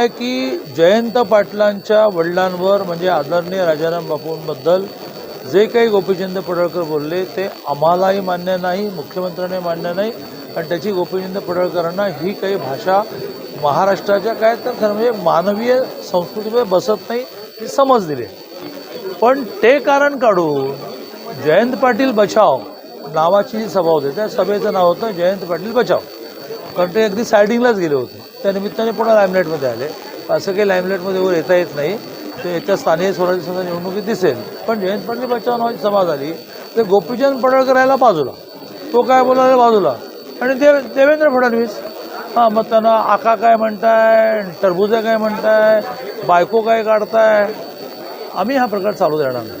की जयंत पाटलांच्या वडिलांवर म्हणजे आदरणीय राजाराम बापूंबद्दल जे काही गोपीचंद पडळकर बोलले ते आम्हालाही मान्य नाही मुख्यमंत्र्यांनाही मान्य नाही. आणि त्याची गोपीचंद पडळकरांना ही काही भाषा महाराष्ट्राच्या काय तर खरं म्हणजे मानवीय संस्कृतीमध्ये बसत नाही ही समज दिली. पण ते कारण काढून जयंत पाटील बचाव नावाची जी सभा होती त्या सभेचं नाव होतं जयंत पाटील बचाव. कारण ते अगदी सायडिंगलाच गेले होते. त्या निमित्ताने पुन्हा लायमलाईटमध्ये आले. असं काही लायमलाईटमध्ये वर येता येत नाही. ते येत्या स्थानिक स्वराज्य संस्था निवडणुकीत दिसेल. पण जयंत पाटील बच्चा सभा झाली ते गोपीचंद पडळकर यायला बाजूला. तो काय बोलायला बाजूला. आणि देव देवेंद्र फडणवीस. हां मग त्यांना आका काय म्हणताय टरबुजा काय म्हणताय बायको काय काढताय? आम्ही हा प्रकार चालू देणार नाही.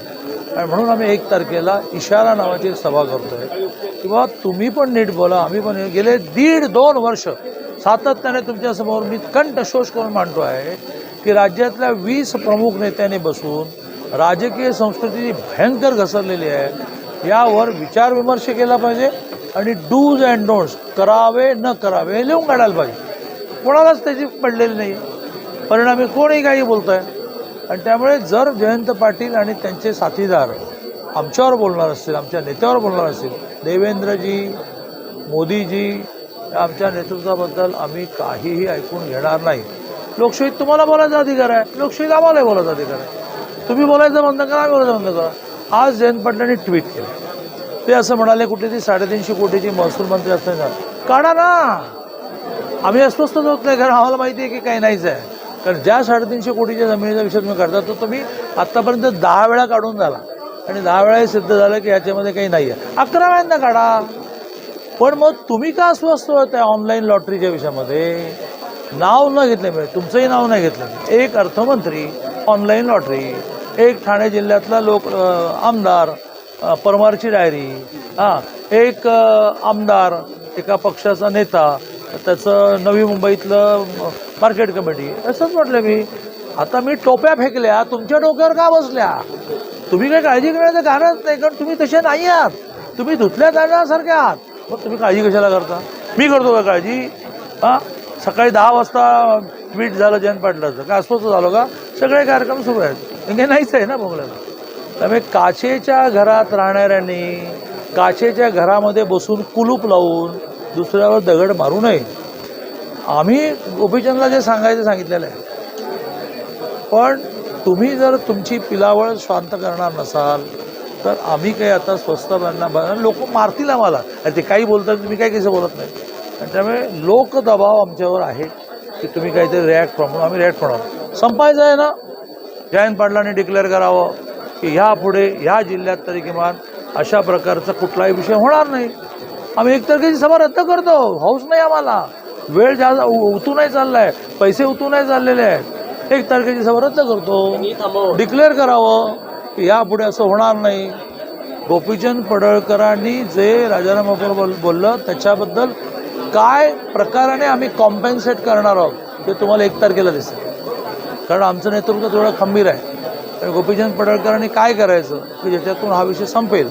आणि म्हणून आम्ही एक तारखेला इशारा नावाची एक सभा करतोय. किंवा तुम्ही पण नीट बोला आम्ही पण गेले दीड दोन वर्ष सातत्याने तुमच्यासमोर मी कंठ शोष करून मांडतो आहे की राज्यातल्या वीस प्रमुख नेत्यांनी बसून राजकीय संस्कृती भयंकर घसरलेली आहे. यावर विचारविमर्श केला पाहिजे आणि डूज अँड डोंट्स करावे न करावे हे लिहून काढायला पाहिजे. कोणालाच त्याची पडलेली नाही. परिणामी कोणीही काही बोलत आहे आणि त्यामुळे जर जयंत पाटील आणि त्यांचे साथीदार आमच्यावर बोलणार असतील आमच्या नेत्यावर बोलणार असतील देवेंद्रजी मोदीजी आमच्या नेतृत्वाबद्दल आम्ही काहीही ऐकून घेणार नाही. लोकशाहीत तुम्हाला बोलायचा अधिकार आहे. लोकशाहीत आम्हालाही बोलायचा अधिकार आहे. तुम्ही बोलायचं बंद करा आम्ही बोलायचं बंद करा. आज जयंत पाटलांनी ट्विट केलं. ते असं म्हणाले कुठे ती साडेतीनशे कोटीची महसूल मंत्री असताना. काढा ना! आम्ही अस्वस्थ होत नाही कारण आम्हाला माहिती आहे की काही नाहीच आहे. कारण ज्या साडेतीनशे कोटीच्या जमिनीचा विषय तुम्ही काढता तो तुम्ही आत्तापर्यंत दहा वेळा काढून झाला. आणि दहा वेळा हे सिद्ध झालं की याच्यामध्ये काही नाही आहे अकरा वेळांना काढा. पण मग तुम्ही का अस्वस्थ होत आहे ऑनलाईन लॉटरीच्या विषयामध्ये? नाव न घेतले म्हणजे, तुमचंही नाव नाही घेतलं. एक अर्थमंत्री ऑनलाईन लॉटरी एक ठाणे जिल्ह्यातला लोक आमदार परमारची डायरी हां एक आमदार एका पक्षाचा नेता त्याचं नवी मुंबईतलं मार्केट कमिटी असंच म्हटलं मी. आता मी टोप्या फेकल्या तुमच्या डोक्यावर का बसल्या? तुम्ही काही काळजी करण्याचं कारणच नाही कारण तुम्ही तसे नाही आहात. तुम्ही धुतल्या जाण्यासारखे आहात. मग तुम्ही काळजी कशाला करता? मी करतो का काळजी? हां? सकाळी दहा वाजता ट्विट झालं जयंत पाटलाचं. का अस्वस्थ झालो का? सगळे कार्यक्रम सुरू आहेत. हे नाहीच आहे ना बंगल्याला त्यामुळे काचेच्या घरात राहणाऱ्यांनी काचेच्या घरामध्ये बसून कुलूप लावून दुसऱ्यावर दगड मारू नये. आम्ही गोपीचंदला जे सांगायचं सांगितलेलं आहे. पण तुम्ही जर तुमची पिलावळ शांत करणार नसाल तर आम्ही काही आता स्वस्त बनणार लोक मारतील आम्हाला. अरे ते काही बोलतात तुम्ही काही कसं बोलत नाही. आणि त्यामुळे लोकदबाव आमच्यावर आहे की तुम्ही काहीतरी रिॲक्ट म्हणून आम्ही रिॲक्ट होणार. संपायचं आहे ना? जयंत पाटलांनी डिक्लेअर करावं की ह्या पुढे ह्या जिल्ह्यात तरी किमान अशा प्रकारचा कुठलाही विषय होणार नाही. आम्ही एक तारखेची सभा रद्द करतो. हौस नाही आम्हाला. वेळ जास्त उतू नाही चाललाय. पैसे उतू नाही चाललेले आहेत. एक तारखेची सभा रद्द करतो. डिक्लेअर करावं. की यापुढे असं होणार नाही. गोपीचंद पडळकरांनी जे राजाराम बोल बोललं त्याच्याबद्दल काय प्रकाराने आम्ही कॉम्पेन्सेट करणार आहोत ते तुम्हाला एक तारखेला दिसेल. कारण आमचं नेतृत्व थोडं खंबीर आहे. गोपीचंद पडळकरांनी काय करायचं की ज्याच्यातून हा विषय संपेल?